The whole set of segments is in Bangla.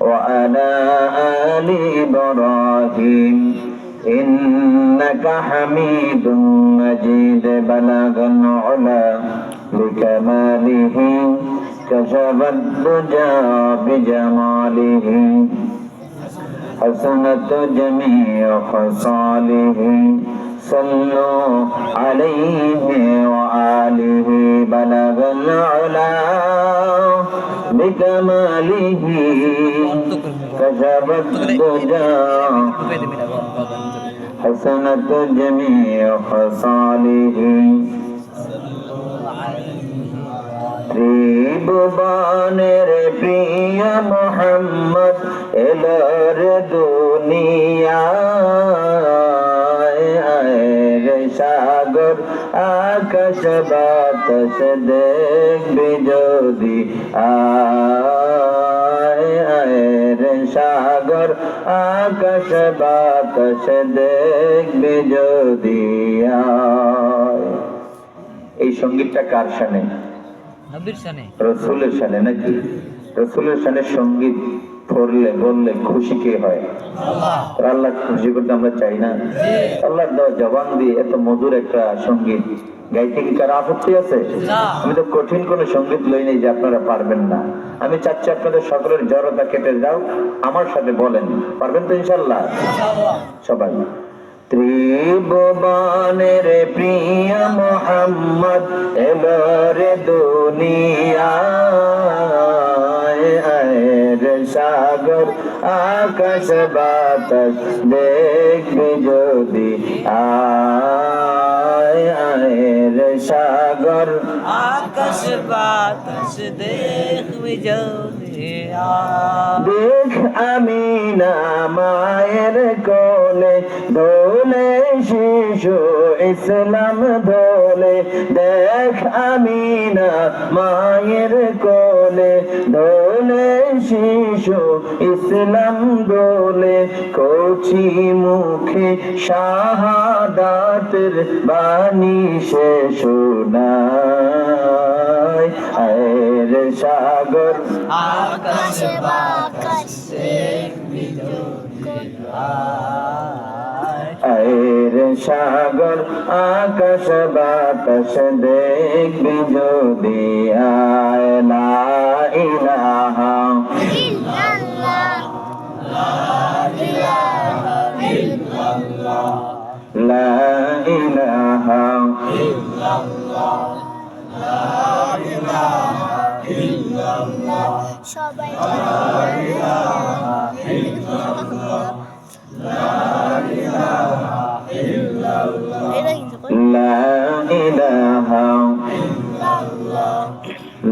وعلى آل إبراهيم إنك حميد مجيد بلغ العلا بكماله كشف الدجى بجماله حسنت جميع خصاله صلوا عليه وآله بلغ العلا بكماله كشف الدجى حسنت جميع خصاله ত্রিভুবনের প্রিয় মোহাম্মদ এলর দুনিয়া বাতাস দেখবি যদি আয় রে সাগর আকাশ বাতাস দেখবি যদি আয় এই সঙ্গীতটা কার সানে শানে। রসুলের সানে নাকি? রসুলের সানে সংগীত পড়লে বললে খুশি কে হয়? আল্লাহ। খুশি করতে আমরা চাই না। আল্লাহ জবান দিয়ে এত মধুর একটা সংগীত। গাইতে কি কারও আপত্তি আছে? আমি তো কঠিন কোন সংগীত লই নেই যে আপনারা পারবেন না। আমি চাচ্ছি আপনাদের সকলের জড়তা কেটে যাও আমার সাথে বলেন। পারবেন তো ইনশাল্লাহ সবাই। ত্রিভুবনের প্রিয় মোহাম্মদ এবারে দুনিয়ায় সাগর আকাশ বাতাস দেখবি যদি আয় আয়ের সাগর। আকাশ বাতাস দেখবি দেখ আমি না মায়ের কোলে দোলে শিশু ইসলাম দোলে দেখ আমি না মায়ের কোলে দোলে শিশু ইসলাম দোলে কচি মুখে শাহাদাতের বাণী সে শোনায়। আয়ের সাগর আকাশ দেখবি আয়ের সাগর আকাশ বাতাস দেখবি যদি আয় লা ইলাহা। সবাই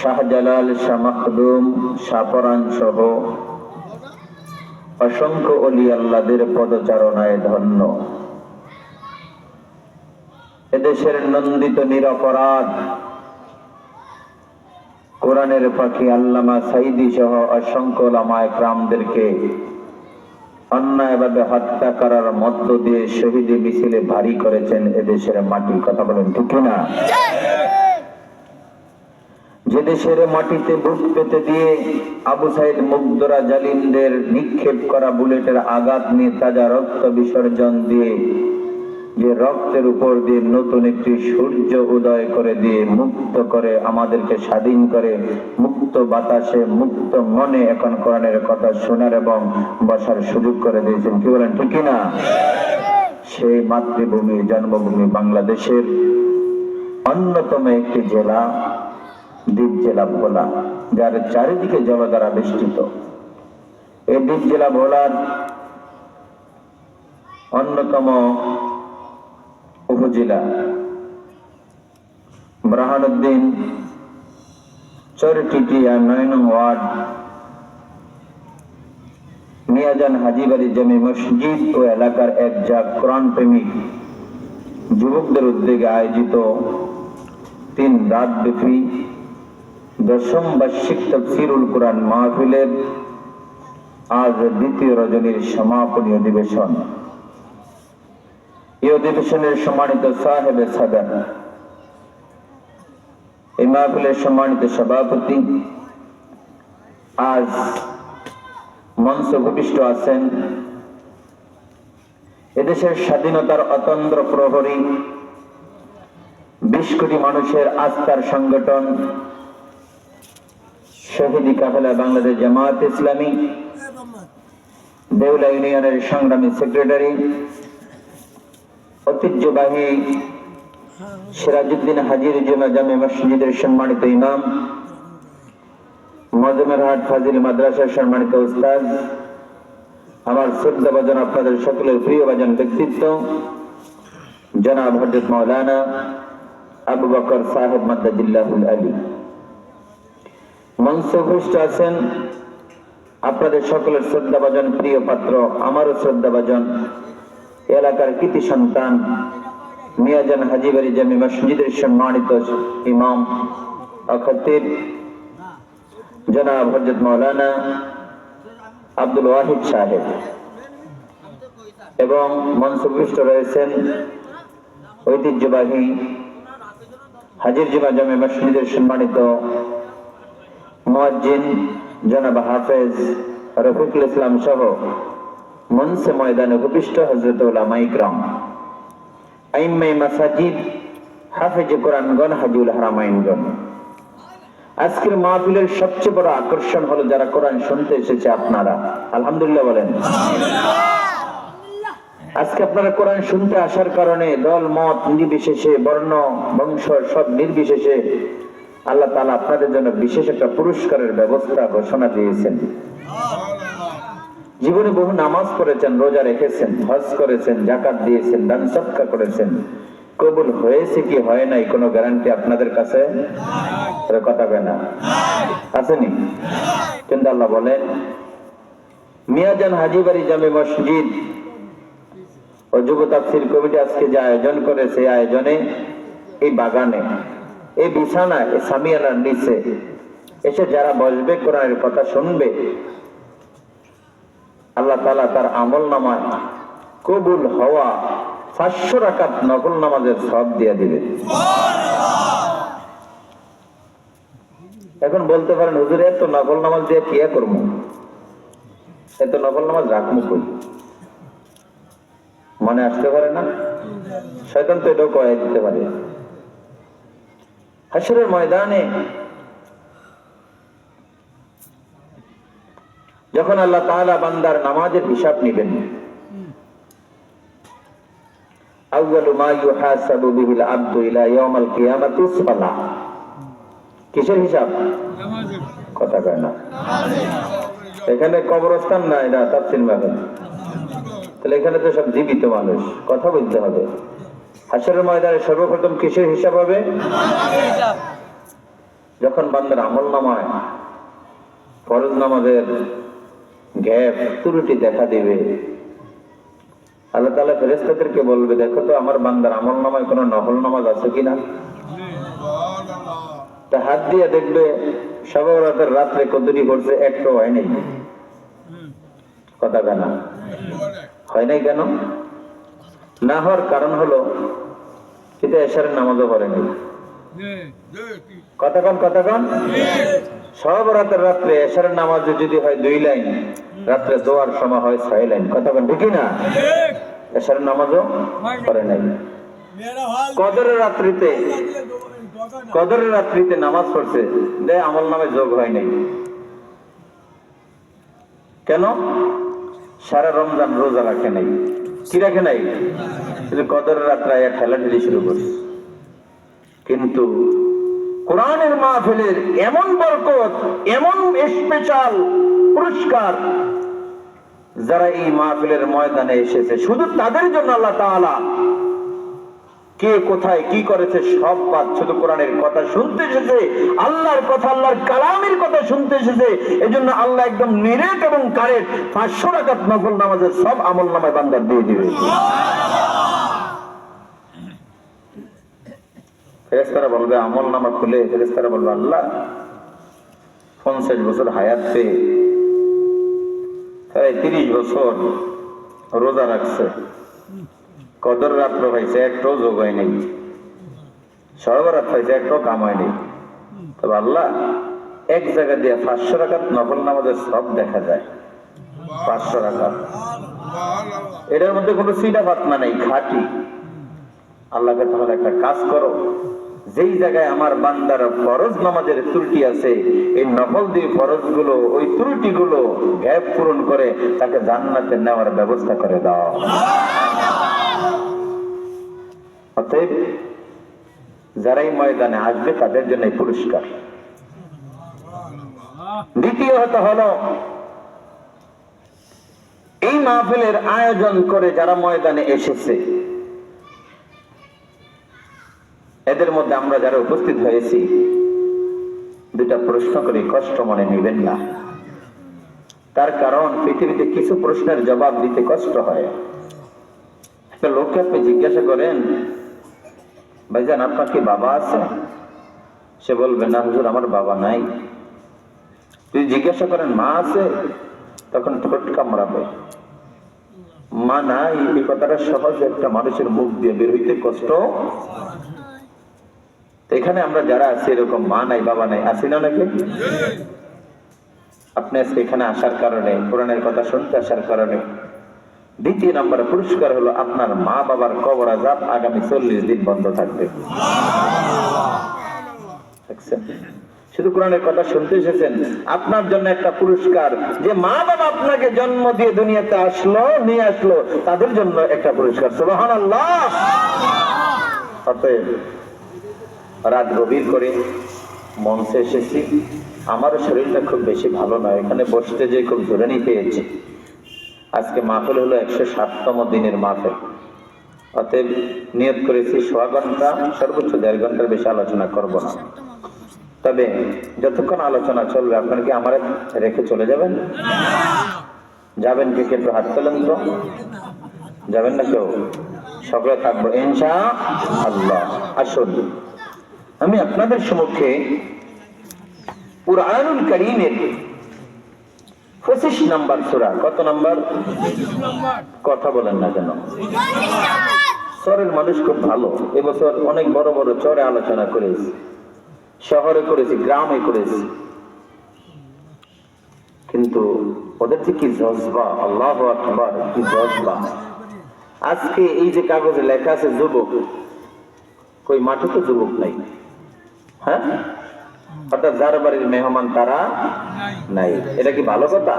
শাহজালাল শাহ মাখদুম শাহপরান সহ অসংখ্য অলি আল্লাদের পদচারণায় ধন্য। এদেশের নন্দিত নিরপরাধ কোরআনের পাখি আল্লামা সাইদি সহ অসংখ্য লামায় গ্রামদেরকে অন্যায়ভাবে হত্যা করার মধ্য দিয়ে শহীদে মিছিলে ভারী করেছেন এদেশের মাটি। কথা বলেন ঠিক না যে দেশের মাটিতে বুক পেতে দিয়ে আবু সাইদ মুগ্ধরা জালিমদের নিক্ষেপ করা বুলেটের আঘাত নিয়ে তাজা রক্ত বিসর্জন দিয়ে, যে রক্তের উপর দিয়ে নতুন একটি সূর্য উদয় করে দিয়ে মুক্ত করে আমাদেরকে স্বাধীন করে, মুক্ত বাতাসে, মুক্ত মনে এখন কোরআনের কথা শোনার এবং বসার সুযোগ করে দিয়েছেন। কি বলেন, ঠিক না সেই মাতৃভূমি, জন্মভূমি বাংলাদেশের অন্যতম একটি জেলা। দ্বীপ জেলা ভোলা যার চারিদিকে জল দ্বারা বেষ্টিত। এই দ্বীপ জেলা ভোলার অন্যতম উপজেলা ব্রাহানুদ্দিন চরটিটিয়া নয় নং ওয়ার্ড। মিয়াজান হাজিবাড়ি জমি মসজিদ ও এলাকার এক যা কোরআন প্রেমিক যুবকদের উদ্যোগে আয়োজিত তিন রাত ব্যাপী দশম বার্ষিক তফসিরুল কোরআন মাহফিলের আজ দ্বিতীয় রজনীর সমাপনী অধিবেশন। এই অধিবেশনের সম্মানিত সাহেবে সাদান এই মাহফিলের সম্মানিত সভাপতি, আজ মঞ্চ ভূপিষ্ঠ আছেন এদেশের স্বাধীনতার অতন্ত্র প্রহরী, বিশ কোটি মানুষের আস্থার সংগঠন শহীদি কাফেলা বাংলাদেশ জামায়াত ইসলামী, দেউলা ইউনিয়নের সংগ্রামী সেক্রেটারি, ঐতিহ্যবাহী সিরাজউদ্দিন হাজির জমা জামে মসজিদের সম্মানিত ইমাম, মজমের হাট ফাজিল মাদ্রাসার সম্মানিত উস্তাদ, আমার শ্রদ্ধা বাজন আপনাদের সকলের প্রিয় বাজন ব্যক্তিত্ব, জনাব হজরত মৌলানা আবু বকর সাহেব মাদ্দাজিল্লাহুল আলী। মঞ্চ আছেন। আপনাদের সকলের শ্রদ্ধাভাজন, প্রিয় পাত্র, আমারও শ্রদ্ধাভাজন। এলাকার কৃতি সন্তান, মিয়াজান হাজিবাড়ি জামি মসজিদের সম্মানিত ইমাম অখতিব জনাব হজরত মৌলানা আব্দুল ওয়াহিদ সাহেব এবং মঞ্চভূষ্ট রয়েছেন ঐতিহ্যবাহী হাজির জমা জামে মসজিদের সম্মানিত মুয়াজ্জিন জনাব হাফেজ রফিকুল ইসলাম সহ মনসে ময়দানে উপবিষ্ট হজরত ওলামা ইকরাম আইম্মাই মাসাজিদ হাফেজ কোরআনগণ হাজিউল হারামাইনগণ। আজকের মাহফিলের সবচেয়ে বড় আকর্ষণ হলো যারা কোরআন শুনতে এসেছে আপনারা। আলহামদুলিল্লাহ বলেন। আজকে আপনারা কোরআন শুনতে আসার কারণে দল মত নির্বিশেষে বর্ণ বংশ সব নির্বিশেষে আল্লাহ তালা আপনাদের জন্য বিশেষ একটা পুরস্কারের ব্যবস্থা ঘোষণা দিয়েছেন। জীবনে বহু নামাজ পড়েছেন, রোজা রেখেছেন, হজ করেছেন, জাকাত দিয়েছেন, দান সৎকা করেছেন। কবুল হয়েছে কি হয় নাই কোনো গ্যারান্টি আপনাদের কাছে? কথা না। আসেনি? কিন্তু আল্লাহ বলেন, মিয়াজান হাজিবাড়ি জামে মসজিদ ও যুব তাফসির কমিটি আজকে যে আয়োজন করেছে আয়োজনে, এই বাগানে এই বিছানায় সামিয়ানার নিচে। এসে যারা বসবে, কোরআনের কথা শুনবে, আল্লাহ তালা তার আমল নামায় কবুল হওয়া পাঁচশো রাকাত নকল নামাজের সব দিয়ে দিবে। এখন বলতে পারেন, হুজুর, এত নকল নামাজ দিয়ে কি করব? এত নকল নামাজ রাখব কই? মনে আসতে পারে না? শয়তান তো এটাও কয়ে দিতে পারে। হাসরের ময়দানে যখন আল্লাহ তাআলা বান্দার নামাজের হিসাব নেবেন আউয়ালু মা ইউহাসাবু বিহিল আবদু ইলা ইয়াউমাল কিয়ামাতি সালাহ কিসের হিসাব? কথা কয় না। এখানে কবরস্থান না এটা তাফসীর মাহফিল তাহলে এখানে তো সব জীবিত মানুষ কথা বলতে হবে। হাসরের ময়দানে সর্বপ্রথম কিসের হিসাব হবে? যখন বান্দার আমল নামায় ফরজ নামাজের গ্যাপ ত্রুটি দেখা দিবে। আল্লাহ তালা ফেরেস্তাদেরকে বলবে দেখো তো আমার বান্দার আমল নামায় কোনো নকল নামাজ আছে কিনা? তা হাত দিয়ে দেখবে সব রাতের রাত্রে কদুরি করছে একটু হয় নাই। কথা কেনা? হয় নাই কেন? না হওয়ার কারণ হলো কিন্তু এশারের নামাজও পড়েনি। কতক্ষণ কতক্ষণ সব রাতের রাত্রে এশারের নামাজে যদি হয় দুই লাইন, রাত্রে দোয়ার সময় হয় ছয় লাইন। কতক্ষণ ঠিকই না? এসার নামাজও করে নাই। কদরের রাত্রিতে কদরের রাত্রিতে নামাজ পড়ছে, দে আমল নামে যোগ হয় নাই। কেন? সারা রমজান রোজা রাখে নাই। কি রাখে নাই? শুধু কদরের রাত্রে ঠেলাঠেলি শুরু করে কিন্তু কোরআনের মাহফিলের এমন বরকত, এমন স্পেশাল পুরস্কার যারা এই মাহফিলের ময়দানে এসেছে, শুধু তাদের জন্য আল্লাহ তাআলা কে কোথায় কি করেছে সব বাদ শুধু কোরআনের কথা শুনতে এসেছে, আল্লাহর কথা, আল্লাহর কালামের কথা শুনতে এসেছে। এজন্য আল্লাহ একদম নিরেট এবং কারেক্ট পাঁচশো রাকাত নফল নামাজের সব আমল নামায় বান্দার দিয়ে দিবে। ফেরেস্তারা বলবে, আমল নামা খুলে ফেরেস্তারা বলবে, আল্লাহ, পঞ্চাশ বছর হায়াত পেয়ে প্রায় তিরিশ বছর রোজা রাখছে। কদর রাত্র পাইছে, একটাও যোগ হয় নাই। সর্বরাত পাইছে, একটাও কাম হয় নাই। তবে আল্লাহ এক জায়গা দিয়ে পাঁচশো রাখাত নকল নামাজের সব দেখা যায়। পাঁচশো রাখাত এটার মধ্যে কোনো সিটা ফাতনা নেই, খাটি। আল্লাহকে তাহলে একটা কাজ করো। যেই জায়গায় আমার বান্দার ফরজ নামাজের ত্রুটি আছে, এই নকল দিয়ে ফরজগুলো ওই ত্রুটি গুলো গ্যাপ পূরণ করে তাকে জান্নাতে নেওয়ার ব্যবস্থা করে দাও। অতএব যারাই ময়দানে আসবে, তাদের জন্য পুরস্কার। দ্বিতীয়ত হলো, এই মাহফিলের আয়োজন করে যারা ময়দানে এসেছে, এদের মধ্যে আমরা যারা উপস্থিত হয়েছি দুটা প্রশ্ন করি, কষ্ট মনে নেবেন না। তার কারণ, পৃথিবীতে কিছু প্রশ্নের জবাব দিতে কষ্ট হয়। একটা লোককে আপনি জিজ্ঞাসা করেন ভাইজান আপনার কি বাবা আছে? সে বলবে না হুজুর আমার বাবা নাই। যদি জিজ্ঞাসা করেন মা আছে? তখন ঠোঁট কামড়াবে। মা নাই। এই কথাটা সহজ একটা মানুষের মুখ দিয়ে বের হইতে কষ্ট তো এখানে আমরা যারা আছি এরকম মা নাই বাবা নাই আছি না নাকি? আপনি আজকে এখানে আসার কারণে কোরআনের কথা শুনতে আসার কারণে দ্বিতীয় নম্বর পুরস্কার হলো আপনার মা বাবার কবর আজাব আগামী চল্লিশ দিন বন্ধ থাকবে? শুধু কোরআনের কথা শুনতে এসেছেন, আপনার জন্য একটা পুরস্কার। যে মা বাবা আপনাকে জন্ম দিয়ে দুনিয়াতে আসলো, নিয়ে আসলো, তাদের জন্য একটা পুরস্কার। অতএব রাত গভীর করে মঞ্চে এসেছি। আমারও শরীরটা খুব বেশি ভালো নয়, এখানে বসতে যে খুব ধরে নিয়ে পেয়েছি। আজকে মাহফিল হলো একশো সাততম দিনের মাহফিল। অতএব নিয়োগ করেছি, সোয়া ঘণ্টা, সর্বোচ্চ দেড় ঘণ্টার বেশি আলোচনা করব না। তবে যতক্ষণ আলোচনা চলবে, আপনারা কি আমার রেখে চলে যাবেন? যাবেন কে কে একটু হাত তোলেন তো। যাবেন না কেউ? সকলে থাকব ইনশা আল্লাহ আসুন। আমি আপনাদের সম্মুখে কুরআনুল করিমের পঁচিশ নাম্বার সুরা, কত নাম্বার? কথা বলেন না কেন? চরের মানুষ খুব ভালো। এবছর অনেক বড় বড় চরে আলোচনা করেছি। শহরে করেছি, গ্রামে করেছি। কিন্তু ওদের যে কি জজবা, আল্লাহ আকবার, কি জজবা। আজকে এই যে কাগজে লেখা আছে, যুবক। কই, মাঠে তো যুবক নাই। হ্যাঁ? অর্থাৎ যার বাড়ির মেহমান তারা নাই। এটা কি ভালো কথা?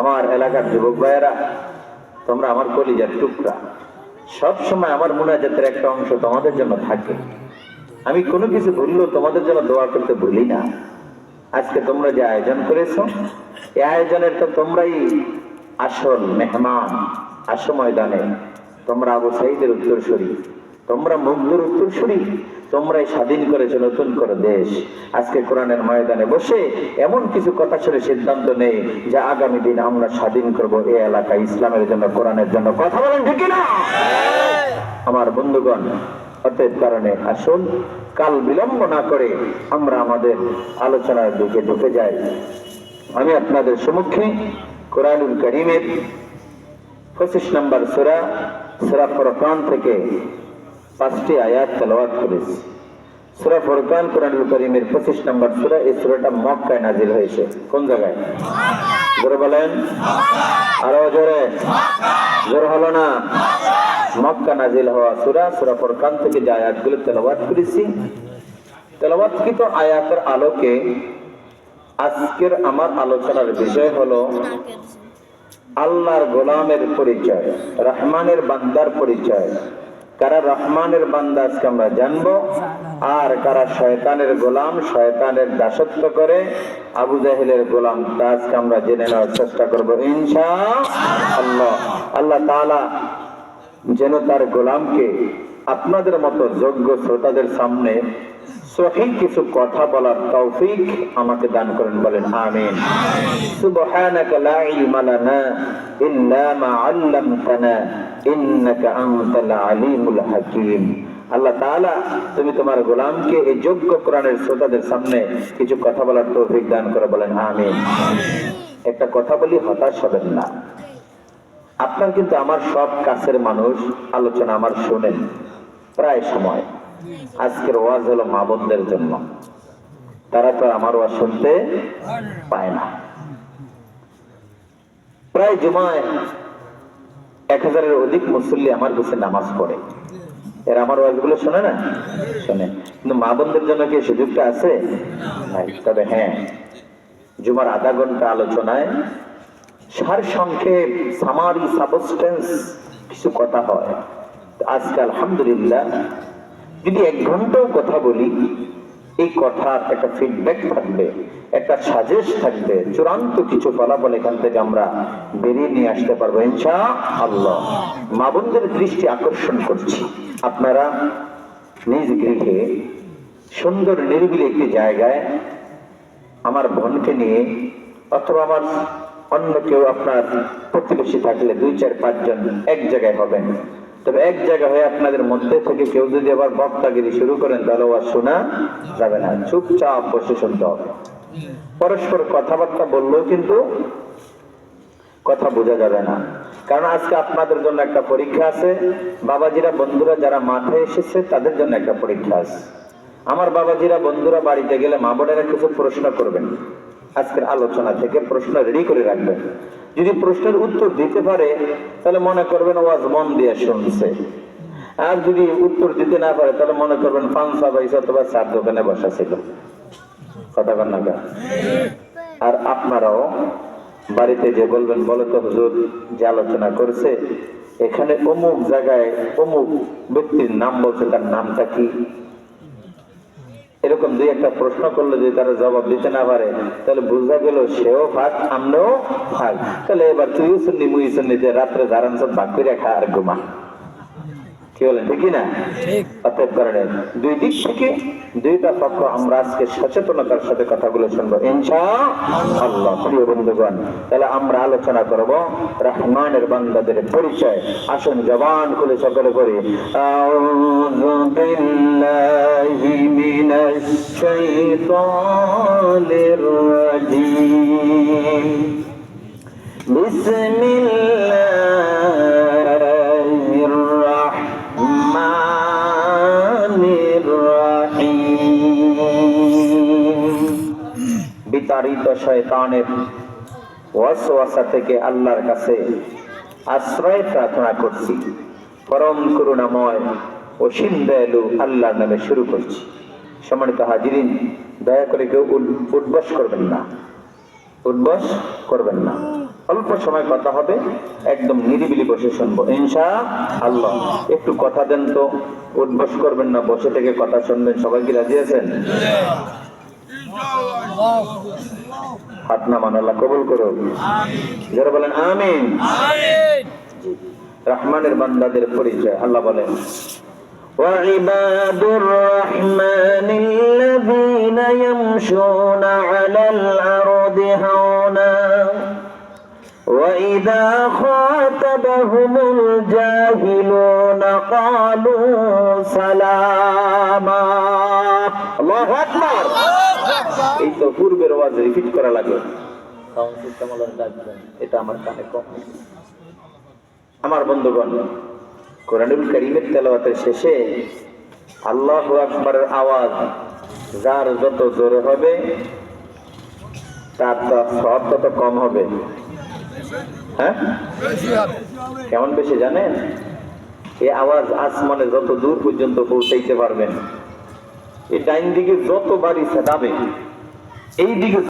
আমার এলাকার যুবক ভাইয়েরা, তোমরা আমার কলিজার টুকরা। সব সময় আমার মোনাজাতের একটা অংশ তোমাদের জন্য থাকে। আমি কোনো কিছু ভুললেও তোমাদের জন্য দোয়া করতে ভুলি না। আজকে তোমরা যে আয়োজন করেছ, এই আয়োজনের তো তোমরাই আসল মেহমান আসো ময়দানে। তোমরা আবু সাইদের উত্তরসূরি, তোমরা মুগ্ধর উত্তরসূরি। তোমরাই স্বাধীন করেছ, নতুন করে দেশ। আজকে কোরআনের ময়দানে বসে এমন কিছু কথা শুনে সিদ্ধান্ত নেই যে আগামী দিন আমরা স্বাধীন করব এই এলাকা ইসলামের জন্য, কোরআনের জন্য। কথা বলেন ঠিক না আমার বন্ধুগণ, অতএব কারণে আসুন, কাল বিলম্ব না করে আমরা আমাদের আলোচনার দিকে ঢুকে যাই। আমি আপনাদের সম্মুখে কোরআনুল করিমের পঁচিশ নম্বর সুরা সুরা ফরকান থেকে পাঁচটি আয়াত তেলাওয়াত করেছি। সুরা ফরকান কোরআনুল করিমের পঁচিশ নম্বর সুরা, এই সুরাটা মক্কায় নাজিল হয়েছে। কোন জায়গায়? জোরে বলেন। আরও জোরে। জোর হলো না? মক্কা নাজিল হওয়া সুরা সুরা ফরকান থেকে যে আয়াতগুলো তেলাওয়াত করেছি, তেলাওয়াতকৃত আয়াতের আলোকে আজকের আমার আলোচনার বিষয় হলো আল্লাহর গোলামের পরিচয়, রহমানের বান্দার পরিচয়। কারা রহমানের বান্দা আজকে আমরা জানব, আর কারা শয়তানের গোলাম, শয়তানের দাসত্ব করে, আবু জাহিলের গোলাম, তা আজকে আমরা জেনে নেওয়ার চেষ্টা করব ইনশা আল্লাহ আল্লাহ তালা যেন তার গোলামকে আপনাদের মতো যোগ্য শ্রোতাদের সামনে সঠিক কিছু কথা বলার তৌফিক আমাকে দান করেন, বলেন আমিন। সুবহানাকা লা ইলমা লানা ইল্লা মা 'আল্লামতানা ইন্নাকা আনতাল আলিমুল হাকীম। আল্লাহ তাআলা তুমি তোমার গোলামকে এই যোগ্য কোরআনের শ্রোতাদের সামনে কিছু কথা বলার তৌফিক দান করে, বলেন আমিন। একটা কথা বলি, হতাশ হবেন না। আপনার কিন্তু আমার সব কাছের মানুষ আলোচনা আমার শোনেন। প্রায় সময়। আজকের ওয়াজ হলো মা বোনদের জন্য। তারা তো আমার ওয়াজ শুনতে পায় না। প্রায় জুমায় এক হাজারের অধিক মুসল্লি আমার কাছে নামাজ পড়ে। এর আমার ওয়াজগুলো শোনে না? শোনে। কিন্তু মা বোনদের জন্য কি সুযোগটা আছে? তবে হ্যাঁ জুমার আধা ঘণ্টা আলোচনায় সার সংক্ষেপ সামারি সাবস্টেন্স কিছু কথা হয়। আজকে আলহামদুলিল্লাহ যদি এক ঘন্টাও কথা বলি, এই কথার একটা ফিডব্যাক থাকবে, একটা সাজেস্ট থাকবে, চূড়ান্ত কিছু ফলাফল এখান থেকে আমরা বেরিয়ে নিয়ে আসতে পারব ইনশা আল্লাহ মা বোনদের দৃষ্টি আকর্ষণ করছি। আপনারা নিজ গৃহে সুন্দর নিরিবিলি একটি জায়গায় আমার বোনকে নিয়ে অথবা আমার অন্য কেউ আপনার প্রতিবেশী থাকলে দুই, চার, পাঁচজন এক জায়গায় হবেন। তবে এক জায়গায় হয়ে আপনাদের মধ্যে থেকে কেউ যদি আবার বক্তাগিরি শুরু করেন, তাহলে আর শোনা যাবে না। চুপচাপ বসে শুনতে হবে। পরস্পর কথাবার্তা বললেও কিন্তু কথা বোঝা যাবে না। কারণ আজকে আপনাদের জন্য একটা পরীক্ষা আছে। বাবাজিরা, বন্ধুরা যারা মাঠে এসেছে, তাদের জন্য একটা পরীক্ষা আছে। আমার বাবাজিরা, বন্ধুরা বাড়িতে গেলে মা বোনেরা কিছু প্রশ্ন করবেন। আজকের আলোচনা থেকে প্রশ্ন রেডি করে রাখবেন। যদি প্রশ্নের উত্তর দিতে পারে, তাহলে মনে করবেন ওয়াজ মন দিয়ে শুনছে। আর যদি উত্তর দিতে না পারে, তাহলে মনে করবেন পাঁচশো বাইশ অথবা চার দোকানে বসা ছিল কথা কন না আর আপনারাও বাড়িতে যে বলবেন, বলো তো হুজুর, যে আলোচনা করছে, এখানে অমুক জায়গায় অমুক ব্যক্তির নাম বলছে, তার নামটা কি? এরকম দুই একটা প্রশ্ন করলে যদি তারা জবাব দিতে না পারে, তাহলে বোঝা গেল সেও ফাঁক আমরাও ফাঁক তাহলে এবার তুইও শুননি মুই শুননি যে রাত্রে ধারণ সব ভাগ করে খা আর ঘুমা। কি বলেন ঠিক না অতএব কারণে দুই দিক থেকে দুইটা পক্ষ আমরা আজকে সচেতনতার সাথে কথাগুলো শুনব। ইনশা আল্লাহ প্রিয় বন্ধুগণ তাহলে আমরা আলোচনা করব রহমানের বান্দাদের পরিচয়। আসুন জবান খুলে সকলে করি আউযু বিল্লাহি মিনাশ শাইতানির রাজিম। বিসমিল্লাহ। বিতাড়িত শয়তানের ওয়াসওয়াসা থেকে আল্লাহর কাছে আশ্রয় প্রার্থনা করছি। পরম করুণাময় অসীম দয়ালু আল্লাহর নামে শুরু করছি। সম্মানিত হাজিরিন, দয়া করে কেউ উদ- উদ্বাস করবেন না। উদ্বাস করবেন না। অল্প সময় কথা হবে, একদম নিরিবিলি বসে শুনব। ইনশা আল্লাহ একটু কথা দেন তো উদ্বাস করবেন না, বসে থেকে কথা শুনবেন। সবাই কি রাজি আছেন? হাত নামান আল্লাহ কবুল করো যারা বলেন আমিন রহমানের বান্দাদের পরিচয় আল্লাহ বলেন وعباد الرحمن الذين يمشون على الأرض هونا وإذا خاطبهم الجاهلون قالوا سلاما الله أكبر এই তো পূর্বের ওয়াজ রিপিট করা লাগে। সাউন্ড সিস্টেম এটা আমার কানে কম। আমার বন্ধুগণ কোরআনুল করিমের তেলাওয়াতের শেষে আল্লাহ আকবরের আওয়াজ যার যত জোরে হবে তার সব তত কম হবে। হ্যাঁ? কেমন বেশি জানেন? এই আওয়াজ আসমানে যত দূর পর্যন্ত পৌঁছাইতে পারবেন এই ডাইন দিকে যত বাড়ি দাবে এই দিকে